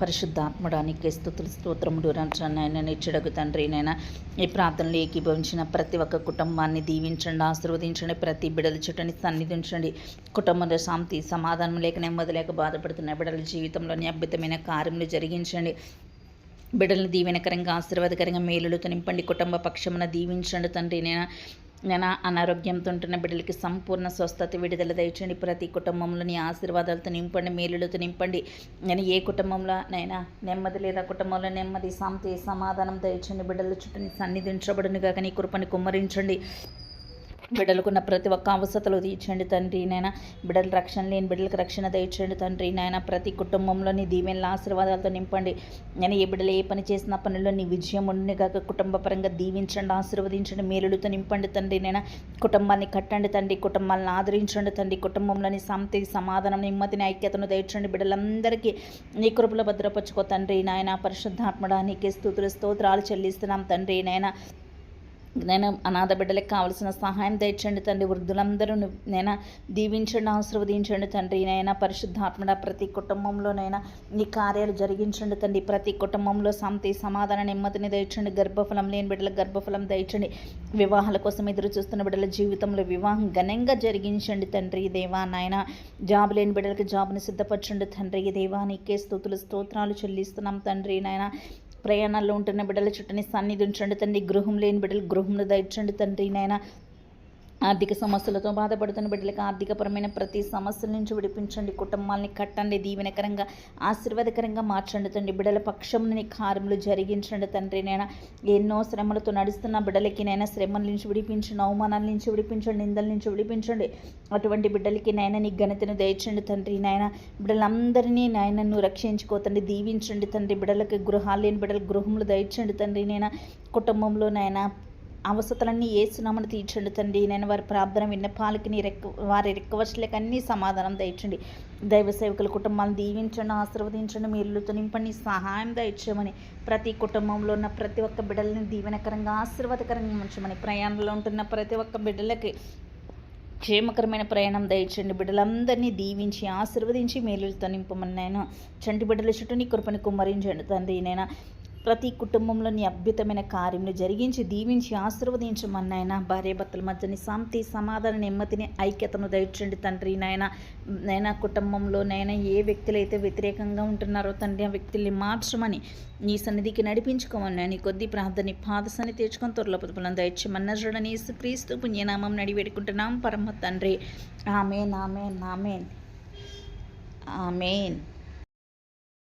పరిశుద్ధాత్మడానికి స్థుతులు స్తోత్రముడు నేను నిచ్చడగు తండ్రి నైనా ఈ ప్రార్థనలు ఏకీభవించిన ప్రతి ఒక్క కుటుంబాన్ని దీవించండి ఆశీర్వదించండి ప్రతి బిడల చుట్టని సన్నిధించండి. కుటుంబంలో శాంతి సమాధానం లేక నెమ్మది లేక బాధపడుతున్న బిడల జీవితంలోని అద్భుతమైన కార్యములు జరిగించండి. బిడ్డలను దీవెనకరంగా ఆశీర్వాదకరంగా మేలులతో నింపండి. కుటుంబ పక్షమున దీవించండి తండ్రి నేను నేను అనారోగ్యంతో ఉంటున్న బిడ్డలకి సంపూర్ణ స్వస్థత విడుదల దయచండి ప్రతి కుటుంబంలోని ఆశీర్వాదాలతో నింపండి మేలులతో నింపండి. నేను ఏ కుటుంబంలో నైనా నెమ్మది లేదా కుటుంబంలో నెమ్మది శాంతి సమాధానం దయచండి బిడ్డల చుట్టూ సన్నిధించబడును కాక నీ కృపని కుమ్మరించండి. బిడ్డలకున్న ప్రతి ఒక్క అవసరతలు తీర్చండి తండ్రి నాయన. బిడ్డల రక్షణ లేని బిడ్డలకు రక్షణ దయచండి తండ్రి నాయన. ప్రతి కుటుంబంలోని దీవెనల ఆశీర్వాదాలతో నింపండి. నేను ఏ బిడ్డలు ఏ పని చేసిన పనుల్లో నీ విజయం ఉండి కాక కుటుంబ పరంగా దీవించండి ఆశీర్వదించండి మేలులతో నింపండి తండ్రి నాయన. కుటుంబాన్ని కట్టండి తండ్రి కుటుంబాలను ఆదరించండి తండ్రి. కుటుంబంలోని శాంతి సమాధానం నెమ్మదిని ఐక్యతను దయచండి బిడ్డలందరికీ నీ కృపలో భద్రపరచుకో తండ్రి నాయన. పరిశుద్ధాత్మడానికి స్థుతులు స్తోత్రాలు చెల్లిస్తున్నాం తండ్రి నాయన. నేను అనాథ బిడ్డలకు కావలసిన సహాయం తెచ్చండి తండ్రి. వృద్ధులందరూ నేను దీవించండి ఆశీర్వదించండి తండ్రి. నైనా పరిశుద్ధాత్మడ ప్రతి కుటుంబంలోనైనా ఈ కార్యాలు జరిగించండి తండ్రి. ప్రతి కుటుంబంలో శాంతి సమాధాన నెమ్మదిని తెచ్చండి. గర్భఫలం లేని బిడ్డలకు గర్భఫలం దయచండి వివాహాల కోసం ఎదురు చూస్తున్న బిడ్డల జీవితంలో వివాహం ఘనంగా జరిగించండి తండ్రి. దేవా నాయన జాబ్ లేని బిడ్డలకి జాబ్ని సిద్ధపరచండి తండ్రి. దేవా నీకే స్థుతులు స్తోత్రాలు చెల్లిస్తున్నాం తండ్రి నాయన. ప్రయాణాల్లో ఉంటున్న బిడ్డల చుట్టని సన్నిధి ఉంచండి తండ్రి. గృహం లేని బిడ్డలు గృహంలో దండి తండ్రి. నాయన ఆర్థిక సమస్యలతో బాధపడుతున్న బిడ్డలకు ఆర్థికపరమైన ప్రతి సమస్యల నుంచి విడిపించండి. కుటుంబాలని కట్టండి. దీవెనకరంగా ఆశీర్వాదకరంగా మార్చండి తండ్రి. బిడ్డల పక్షంని కార్యములు జరిగించండి తండ్రి. నేను ఎన్నో శ్రమలతో నడుస్తున్న బిడ్డలకి నైనా శ్రమల నుంచి విడిపించండి. అవమానాల నుంచి విడిపించండి. నిందల నుంచి విడిపించండి. అటువంటి బిడ్డలకి నాయన నీ ఘనతను దయచండి తండ్రి. నాయన బిడ్డలందరినీ నాయనను రక్షించుకోతండి దీవించండి తండ్రి. బిడ్డలకి గృహాలు లేని బిడ్డల గృహములు దయచండి తండ్రి. నేను కుటుంబంలో నాయన అవసరాలన్నీ ఏసునామని తీర్చండి తండ్రి. నేను వారి ప్రార్థన విన్నపాలకి నీ రెక్క వారి రిక్వెస్ట్లకు అన్నీ సమాధానం దయచండి. దైవ సేవకుల కుటుంబాలను దీవించండి ఆశీర్వదించండి మీరులతో నింపండి సహాయం దయచేయమని ప్రతి కుటుంబంలో ఉన్న ప్రతి ఒక్క బిడ్డలని దీవెనకరంగా ఆశీర్వాదకరంగా ఉంచమని ప్రయాణంలో ఉంటున్న ప్రతి ఒక్క బిడ్డలకి క్షేమకరమైన ప్రయాణం దయచండి. బిడ్డలందరినీ దీవించి ఆశీర్వదించి మేలులతో నింపమని నేను చంటి బిడ్డల చుట్టూ నీ కృపని కుమ్మరించండి తండ్రి. నేను ప్రతి కుటుంబంలోని అద్భుతమైన కార్యములు జరిగించి దీవించి ఆశీర్వదించమని నాయన. భార్యాభర్తల మధ్యని శాంతి సమాధాన నెమ్మదిని ఐక్యతను దయచండి తండ్రి నాయన. నైనా కుటుంబంలో నైనా ఏ వ్యక్తులైతే వ్యతిరేకంగా ఉంటున్నారో తండ్రి ఆ వ్యక్తుల్ని మార్చమని నీ సన్నిధికి నడిపించుకోమని నీ కొద్ది ప్రార్థన పాదసని తెచ్చుకొని త్వరలో పొదుపులను దయచమన్న చూడని క్రీస్తు పుణ్యనామం నడివేడుకుంటున్నాం పరమ తండ్రి. Amen amen amen. ఆమెన్.